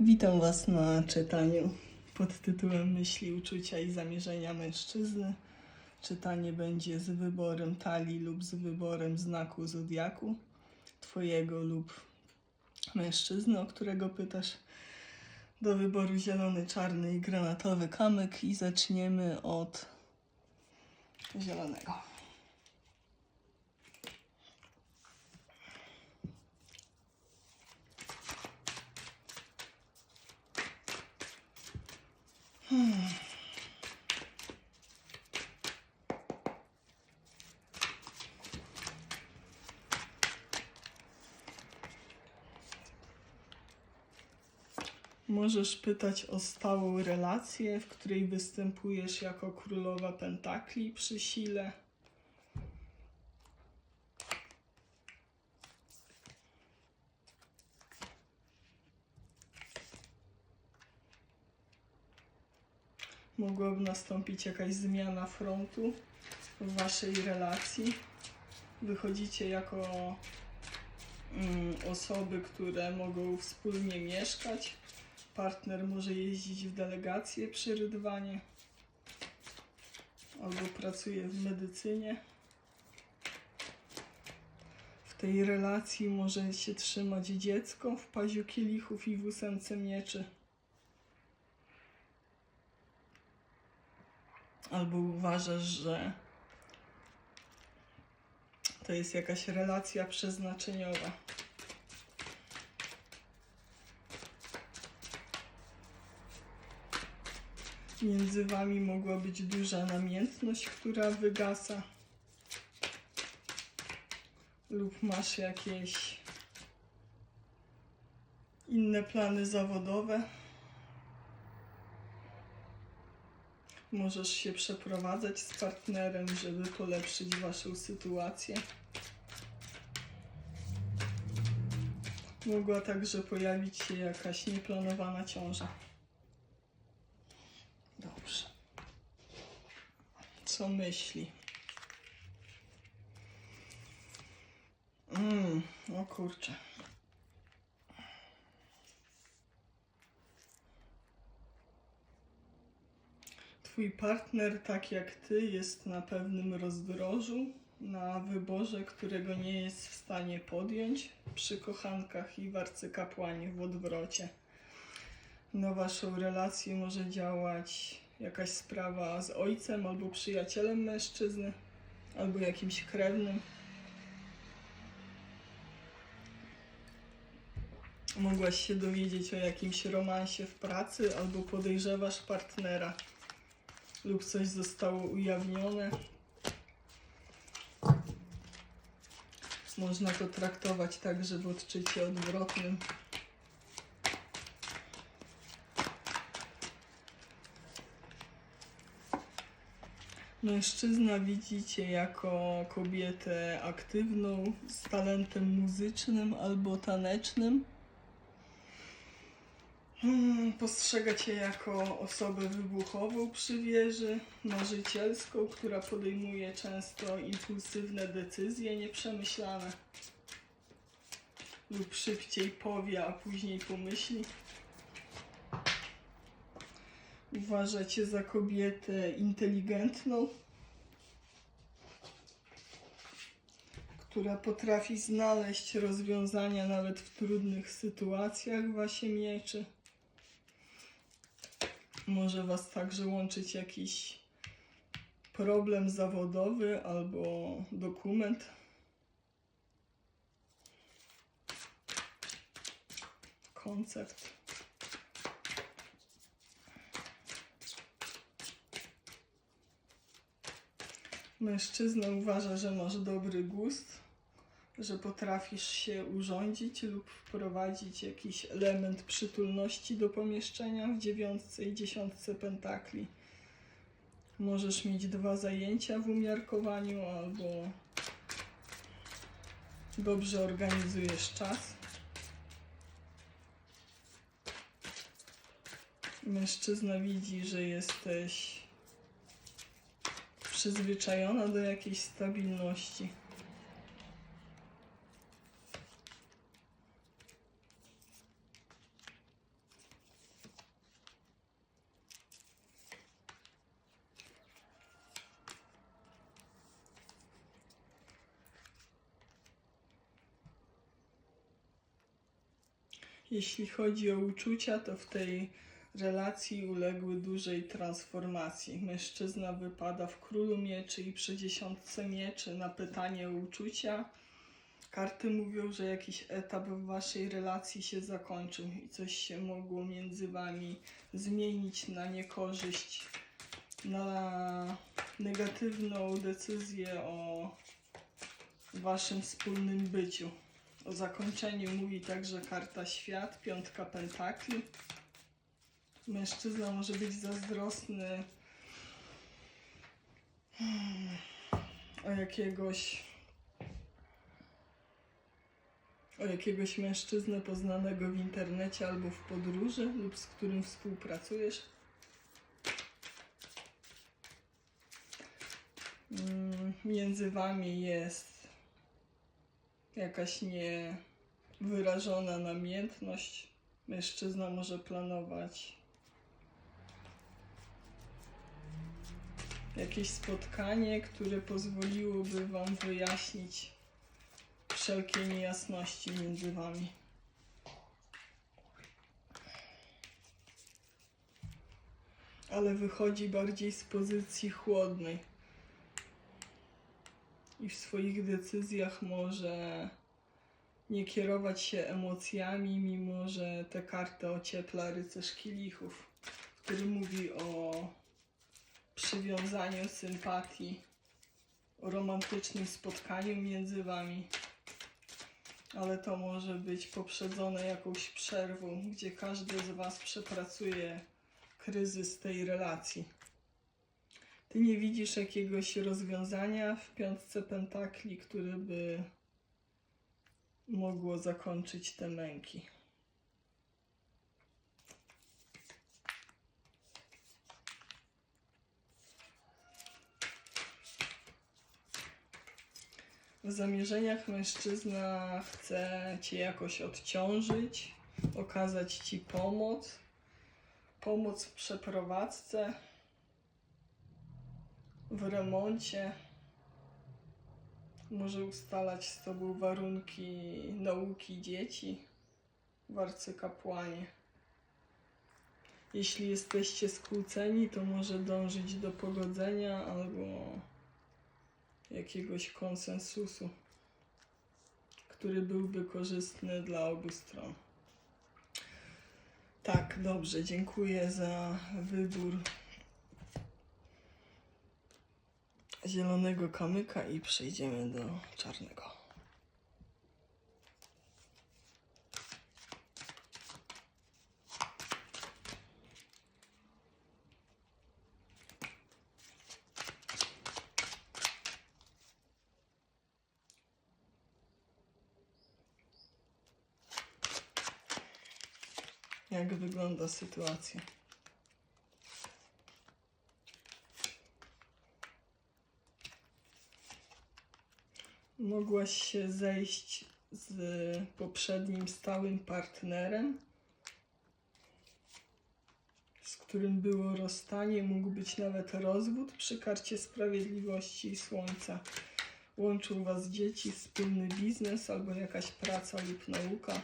Witam Was na czytaniu pod tytułem Myśli, uczucia i zamierzenia mężczyzny. Czytanie będzie z wyborem talii lub z wyborem znaku zodiaku Twojego lub mężczyzny, o którego pytasz. Do wyboru zielony, czarny i granatowy kamyk i zaczniemy od zielonego. Możesz pytać o stałą relację, w której występujesz jako królowa pentakli przy sile. Nastąpić jakaś zmiana frontu w waszej relacji. Wychodzicie jako mm, osoby, które mogą wspólnie mieszkać. Partner może jeździć w delegację przy rydwanie albo pracuje w medycynie. W tej relacji może się trzymać dziecko w paziu kielichów i w ósemce mieczy. Albo uważasz, że to jest jakaś relacja przeznaczeniowa. Między wami mogła być duża namiętność, która wygasa. Lub masz jakieś inne plany zawodowe. Możesz się przeprowadzać z partnerem, żeby polepszyć waszą sytuację. Mogła także pojawić się jakaś nieplanowana ciąża. Dobrze. Co myśli? Mm, o kurczę. Twój partner, tak jak ty, jest na pewnym rozdrożu, na wyborze, którego nie jest w stanie podjąć przy kochankach i arcykapłanie w odwrocie. Na waszą relację może działać jakaś sprawa z ojcem albo przyjacielem mężczyzny, albo jakimś krewnym. Mogłaś się dowiedzieć o jakimś romansie w pracy, albo podejrzewasz partnera, lub coś zostało ujawnione. Można to traktować także w odczycie odwrotnym. Mężczyzna widzicie jako kobietę aktywną, z talentem muzycznym albo tanecznym. Hmm, Postrzega cię jako osobę wybuchową przy wieży, marzycielską, która podejmuje często impulsywne decyzje nieprzemyślane. Lub szybciej powie, a później pomyśli. Uważa cię za kobietę inteligentną, która potrafi znaleźć rozwiązania nawet w trudnych sytuacjach w wasie mieczy. Może was także łączyć jakiś problem zawodowy albo dokument. Koncept. Mężczyzna uważa, że masz dobry gust, że potrafisz się urządzić lub wprowadzić jakiś element przytulności do pomieszczenia w dziewiątce i dziesiątce pentakli. Możesz mieć dwa zajęcia w umiarkowaniu albo dobrze organizujesz czas. Mężczyzna widzi, że jesteś przyzwyczajona do jakiejś stabilności. Jeśli chodzi o uczucia, to w tej relacji uległy dużej transformacji. Mężczyzna wypada w królu mieczy i przy dziesiątce mieczy na pytanie o uczucia. Karty mówią, że jakiś etap w waszej relacji się zakończył i coś się mogło między wami zmienić na niekorzyść, na negatywną decyzję o waszym wspólnym byciu. O zakończeniu mówi także karta świat, piątka pentakli. Mężczyzna może być zazdrosny hmm, o jakiegoś o jakiegoś mężczyznę poznanego w internecie albo w podróży lub z którym współpracujesz. Mm, Między wami jest jakaś niewyrażona namiętność. Mężczyzna może planować jakieś spotkanie, które pozwoliłoby Wam wyjaśnić wszelkie niejasności między Wami. Ale wychodzi bardziej z pozycji chłodnej i w swoich decyzjach może nie kierować się emocjami, mimo że te karty ociepla rycerz kielichów, który mówi o przywiązaniu, sympatii, o romantycznym spotkaniu między wami. Ale to może być poprzedzone jakąś przerwą, gdzie każdy z was przepracuje kryzys tej relacji. Ty nie widzisz jakiegoś rozwiązania w piątce pentakli, które by mogło zakończyć te męki. W zamierzeniach mężczyzna chce cię jakoś odciążyć, okazać ci pomoc, pomoc w przeprowadzce, w remoncie. Może ustalać z tobą warunki nauki dzieci w arcykapłanie. Jeśli jesteście skłóceni, to może dążyć do pogodzenia albo jakiegoś konsensusu, który byłby korzystny dla obu stron. Tak, dobrze, dziękuję za wybór zielonego kamyka i przejdziemy do czarnego. Jak wygląda sytuacja? Mogłaś się zejść z poprzednim stałym partnerem, z którym było rozstanie, mógł być nawet rozwód przy karcie sprawiedliwości i słońca. Łączył was dzieci, wspólny biznes albo jakaś praca lub nauka.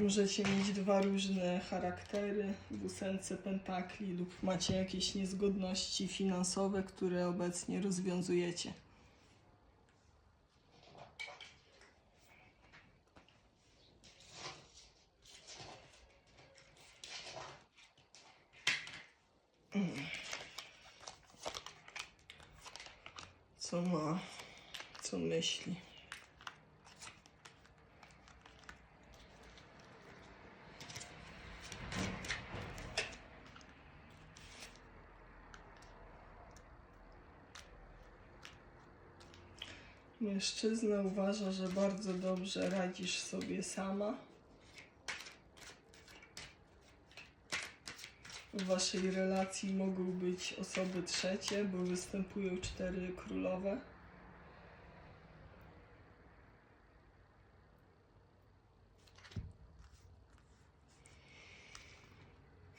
Możecie mieć dwa różne charaktery w ósemce pentakli lub macie jakieś niezgodności finansowe, które obecnie rozwiązujecie. Co ma, co myśli? Mężczyzna uważa, że bardzo dobrze radzisz sobie sama. W waszej relacji mogą być osoby trzecie, bo występują cztery królowe.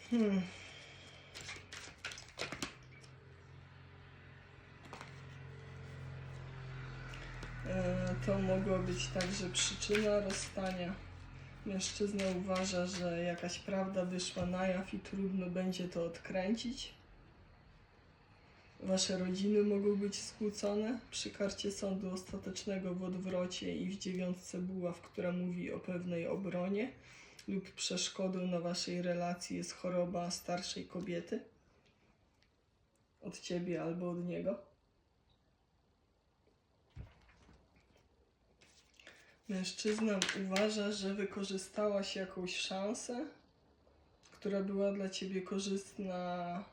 Hmm. To mogła być także przyczyna rozstania. Mężczyzna uważa, że jakaś prawda wyszła na jaw i trudno będzie to odkręcić. Wasze rodziny mogą być skłócone. Przy karcie sądu ostatecznego w odwrocie i w dziewiątce buław, która mówi o pewnej obronie lub przeszkodą na waszej relacji jest choroba starszej kobiety. Od ciebie albo od niego. Mężczyzna uważa, że wykorzystałaś jakąś szansę, która była dla ciebie korzystna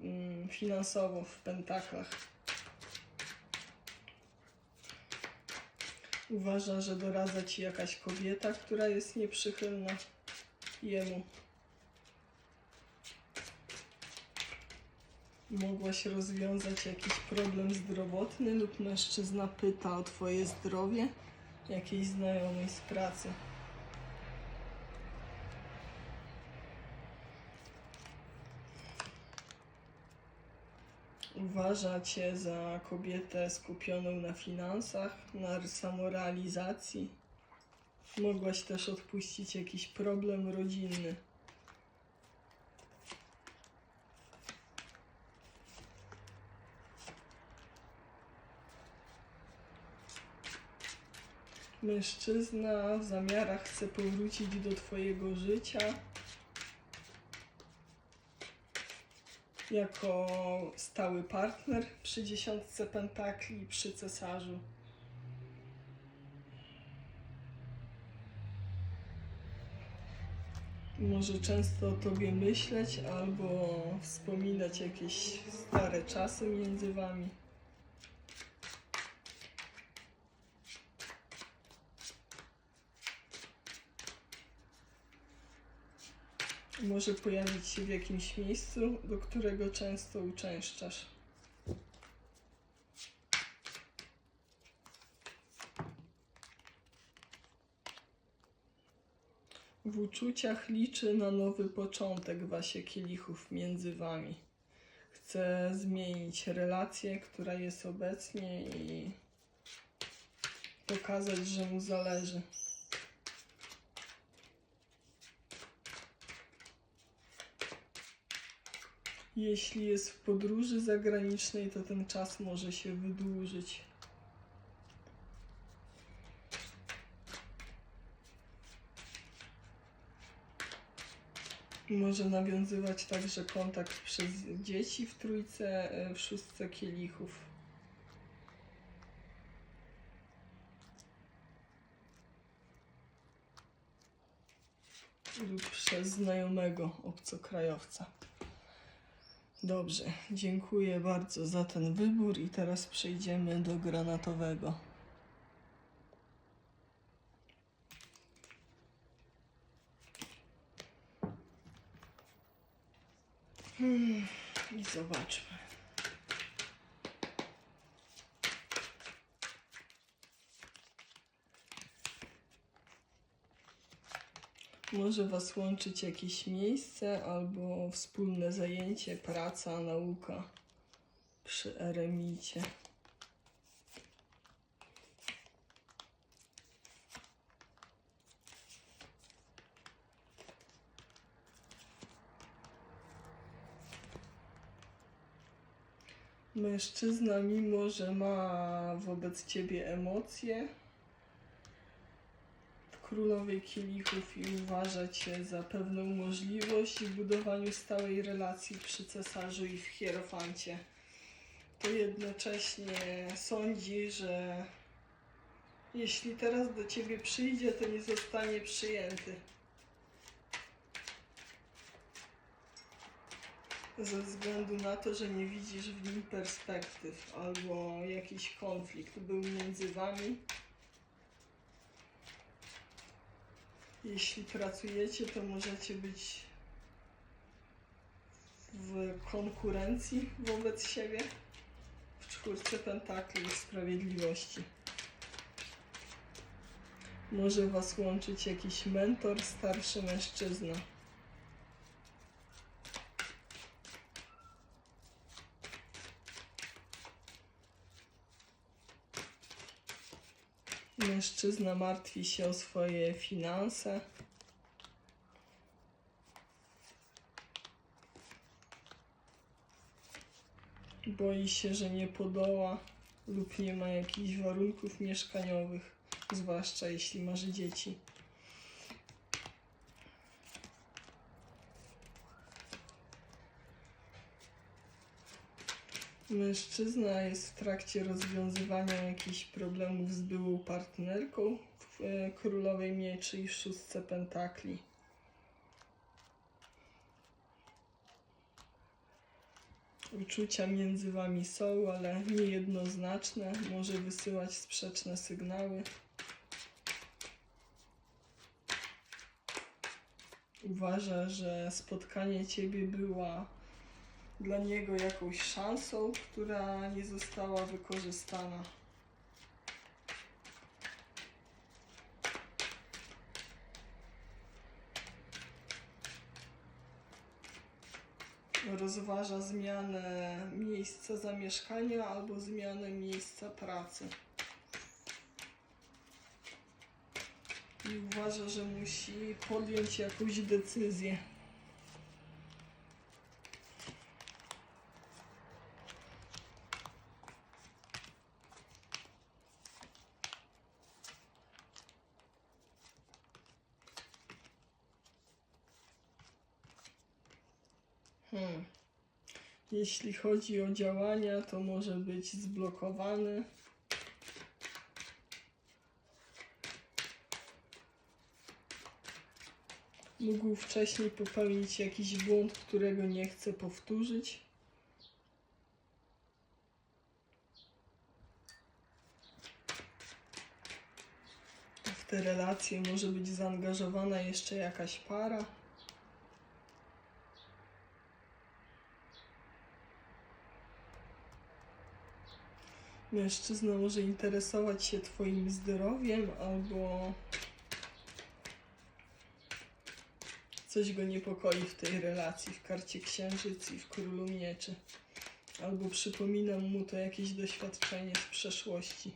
mm, finansowo w pentaklach. Uważa, że doradza ci jakaś kobieta, która jest nieprzychylna jemu. Mogłaś rozwiązać jakiś problem zdrowotny lub mężczyzna pyta o twoje zdrowie jakiejś znajomej z pracy. Uważa cię za kobietę skupioną na finansach, na samorealizacji. Mogłaś też odpuścić jakiś problem rodzinny. Mężczyzna w zamiarach chce powrócić do Twojego życia jako stały partner przy dziesiątce pentakli i przy cesarzu. Może często o Tobie myśleć albo wspominać jakieś stare czasy między Wami. Może pojawić się w jakimś miejscu, do którego często uczęszczasz. W uczuciach liczy na nowy początek wasie kielichów między wami. Chce zmienić relację, która jest obecnie i pokazać, że mu zależy. Jeśli jest w podróży zagranicznej, to ten czas może się wydłużyć. Może nawiązywać także kontakt przez dzieci w trójce, e, w szóstce kielichów. Lub przez znajomego obcokrajowca. Dobrze, dziękuję bardzo za ten wybór i teraz przejdziemy do granatowego. Hmm, I zobaczmy. Może Was łączyć jakieś miejsce albo wspólne zajęcie, praca, nauka przy eremicie. Mężczyzna, mimo że ma wobec ciebie emocje, królowej kielichów i uważa cię za pewną możliwość w budowaniu stałej relacji przy cesarzu i w hierofancie, to jednocześnie sądzi, że jeśli teraz do ciebie przyjdzie, to nie zostanie przyjęty. Ze względu na to, że nie widzisz w nim perspektyw albo jakiś konflikt był między wami. Jeśli pracujecie, to możecie być w konkurencji wobec siebie w czwórce pentakli i sprawiedliwości. Może was łączyć jakiś mentor, starszy mężczyzna. Mężczyzna martwi się o swoje finanse. Boi się, że nie podoła lub nie ma jakichś warunków mieszkaniowych, zwłaszcza jeśli masz dzieci. Mężczyzna jest w trakcie rozwiązywania jakichś problemów z byłą partnerką w e, Królowej Mieczy i w Szóstce Pentakli. Uczucia między wami są, ale niejednoznaczne. Może wysyłać sprzeczne sygnały. Uważa, że spotkanie ciebie była dla niego jakąś szansą, która nie została wykorzystana. Rozważa zmianę miejsca zamieszkania albo zmianę miejsca pracy. I uważa, że musi podjąć jakąś decyzję. Hmm. Jeśli chodzi o działania, to może być zblokowany. Mógł wcześniej popełnić jakiś błąd, którego nie chce powtórzyć. W te relacje może być zaangażowana jeszcze jakaś para. Mężczyzna może interesować się Twoim zdrowiem albo coś go niepokoi w tej relacji, w karcie księżyc i w królu mieczy. Albo przypomina mu to jakieś doświadczenie z przeszłości.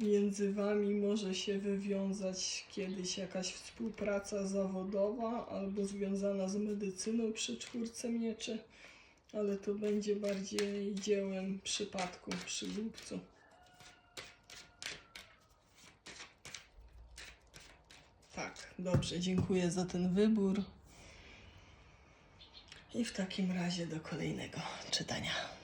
Między wami może się wywiązać kiedyś jakaś współpraca zawodowa albo związana z medycyną przy czwórce mieczy, ale to będzie bardziej dziełem przypadku przy głupcu. Tak, dobrze, dziękuję za ten wybór. I w takim razie do kolejnego czytania.